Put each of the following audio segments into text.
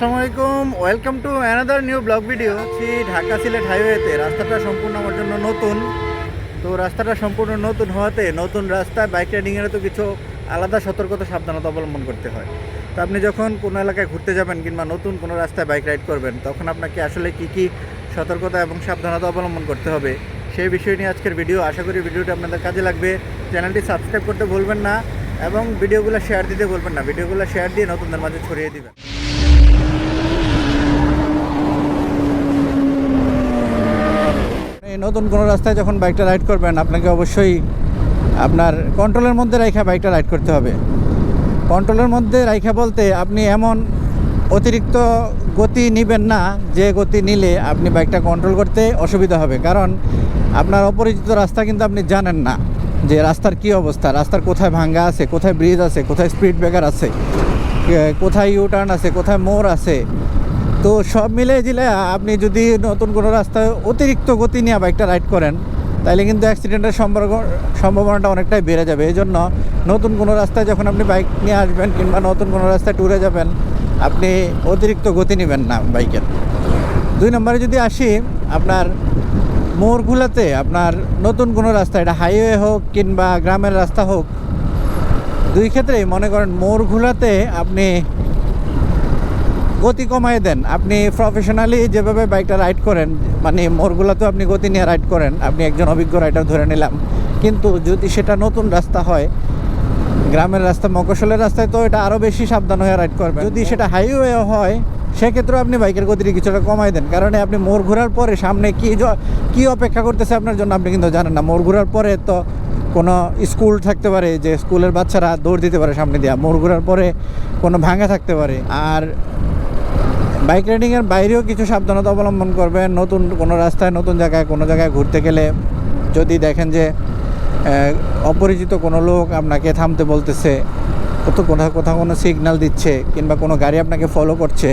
আসসালামু আলাইকুম। Welcome to another new vlog video হচ্ছি ঢাকা সিলেট হাইওয়েতে রাস্তাটা সম্পূর্ণ আমার জন্য নতুন। তো রাস্তাটা সম্পূর্ণ নতুন হওয়াতে নতুন রাস্তায় বাইক রাইডিংয়ের তো কিছু আলাদা সতর্কতা, সাবধানতা অবলম্বন করতে হয়। তো আপনি যখন কোনো এলাকায় ঘুরতে যাবেন কিংবা নতুন কোনো রাস্তায় বাইক রাইড করবেন, তখন আপনাকে আসলে কি কি সতর্কতা এবং সাবধানতা অবলম্বন করতে হবে, সেই বিষয় নিয়ে আজকের ভিডিও আশা করি ভিডিওটা আপনাদের কাজে লাগবে। চ্যানেলটি সাবস্ক্রাইব করতে ভুলবেন না এবং ভিডিওগুলো শেয়ার দিতে বলবেন না। ভিডিওগুলো শেয়ার দিয়ে নতুনদের মাঝে ছড়িয়ে দিবেন এই নতুন কোনো রাস্তায় যখন বাইকটা রাইড করবেন, আপনাকে অবশ্যই আপনার কন্ট্রোলের মধ্যে রাইখা বাইকটা রাইড করতে হবে। কন্ট্রোলের মধ্যে রাইখা বলতে আপনি এমন অতিরিক্ত গতি নেবেন না, যে গতি নিলে আপনি বাইকটা কন্ট্রোল করতে অসুবিধা হবে। কারণ আপনার অপরিচিত রাস্তা কিন্তু আপনি জানেন না, যে রাস্তার কি অবস্থা, রাস্তার কোথায় ভাঙ্গা আছে, কোথায় ব্রিজ আছে, কোথায় স্পিড ব্রেকার আছে কোথায় ইউ টার্ন আছে, কোথায় মোড় আছে। তো সব মিলে দিলে আপনি যদি নতুন কোনো রাস্তায় অতিরিক্ত গতি নিয়ে বাইকটা রাইড করেন তাহলে কিন্তু অ্যাক্সিডেন্টের সম্পর্ক সম্ভাবনাটা অনেকটাই বেড়ে যাবে। এই জন্য নতুন কোনো রাস্তায় যখন আপনি বাইক নিয়ে আসবেন কিংবা নতুন কোনো রাস্তায় ট্যুরে যাবেন, আপনি অতিরিক্ত গতি নেবেন না বাইকের দুই নম্বরে যদি আসি, আপনার মোড়গুলোতে আপনার নতুন কোনো রাস্তা, এটা হাইওয়ে হোক কিংবা গ্রামের রাস্তা হোক, দুই ক্ষেত্রেই মনে করেন মোড়গুলোতে আপনি গতি কমায় দেন। আপনি প্রফেশনালি যেভাবে বাইকটা রাইড করেন মানে মোড়গুলোতেও আপনি গতি নিয়ে রাইড করেন, আপনি একজন অভিজ্ঞ রাইডার ধরে নিলাম। কিন্তু যদি সেটা নতুন রাস্তা হয়, গ্রামের রাস্তা মকসলের রাস্তায় তো এটা আরও বেশি সাবধান হয়ে রাইড করবেন। যদি সেটা হাইওয়ে হয় সেক্ষেত্রে আপনি বাইকের গতিটি কিছুটা কমাই দেন। কারণ আপনি মোড় ঘোরার পরে সামনে কি কি অপেক্ষা করতেছে আপনার জন্য আপনি কিন্তু জানেন না। মোড় ঘোরার পরে তো কোনো স্কুল থাকতে পারে, যে স্কুলের বাচ্চারা দৌড় দিতে পারে সামনে দিয়া। মোড় ঘোরার পরে কোনো ভাঙা থাকতে পারে। আর বাইক রাইডিংয়ের বাইরেও কিছু সাবধানতা অবলম্বন করবেন। নতুন কোনো রাস্তায়, নতুন জায়গায়, কোনো জায়গায় ঘুরতে গেলে যদি দেখেন যে অপরিচিত কোনো লোক আপনাকে থামতে বলতেছে, কত কোথাও কোথাও কোনো সিগন্যাল দিচ্ছে কিংবা কোনো গাড়ি আপনাকে ফলো করছে,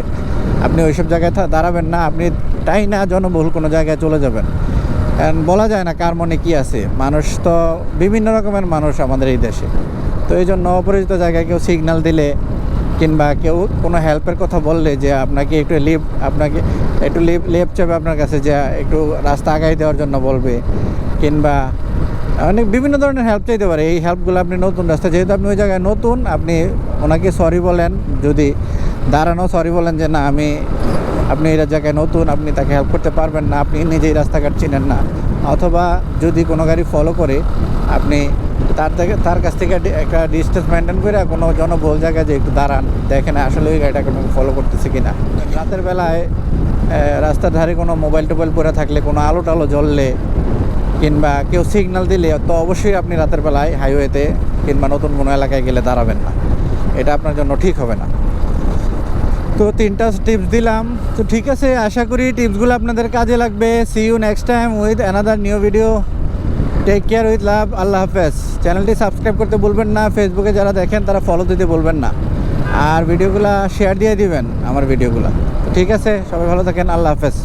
আপনি ওইসব জায়গায় দাঁড়াবেন না, আপনি তাই না জনবহুল কোনো জায়গায় চলে যাবেন। কারণ বলা যায় না কার মনে কি আছে। মানুষ তো বিভিন্ন রকমের মানুষ আমাদের এই দেশে। তো এই জন্য অপরিচিত জায়গায় কেউ সিগন্যাল দিলে কিংবা কেউ কোনো হেল্পের কথা বললে যে আপনাকে একটু লিভ আপনাকে একটু লিভ লেপ চাবে আপনার কাছে যে একটু রাস্তা আগাই দেওয়ার জন্য বলবে। কিংবা অনেক বিভিন্ন ধরনের হেল্প চাইতে পারে। এই হেল্পগুলো আপনি নতুন রাস্তা যেহেতু আপনি ওই জায়গায় নতুন, আপনি ওনাকে সরি বলেন। যদি দাঁড়ানো সরি বলেন যে না, আমি, আপনি এই জায়গায় নতুন, আপনি তাকে হেল্প করতে পারবেন না, আপনি নিজেই রাস্তাঘাট চিনেন না। অথবা যদি কোনো গাড়ি ফলো করে, আপনি তার থেকে, তার কাছ থেকে একটা ডিস্টেন্স মেনটেন করে কোনো জনবহুল জায়গায় যে একটু দাঁড়ান, দেখেন আসলে ওই গাড়িটাকে ফলো করতেছে কিনা। রাতের বেলায় রাস্তার ধারে কোনো মোবাইল টোবাইল পরে থাকলে, কোনো আলো টালো জ্বললে, কিংবা কেউ সিগন্যাল দিলে, তো অবশ্যই আপনি রাতের বেলায় হাইওয়েতে কিংবা নতুন কোনো এলাকায় গেলে দাঁড়াবেন না। এটা আপনার জন্য ঠিক হবে না। তো তিনটা টিপস দিলাম। তো ঠিক আছে, আশা করি টিপসগুলো আপনাদের কাজে লাগবে। See you next time with another new video take care with love আল্লাহ হাফেজ। চ্যানেলটি সাবস্ক্রাইব করতে বলবেন না। ফেসবুকে যারা দেখেন, তারা ফলো দিতে বলবেন না। আর ভিডিওগুলো শেয়ার দিয়ে দিবেন, আমার ভিডিওগুলো। ঠিক আছে? সবাই ভালো থাকেন। আল্লাহ হাফেজ।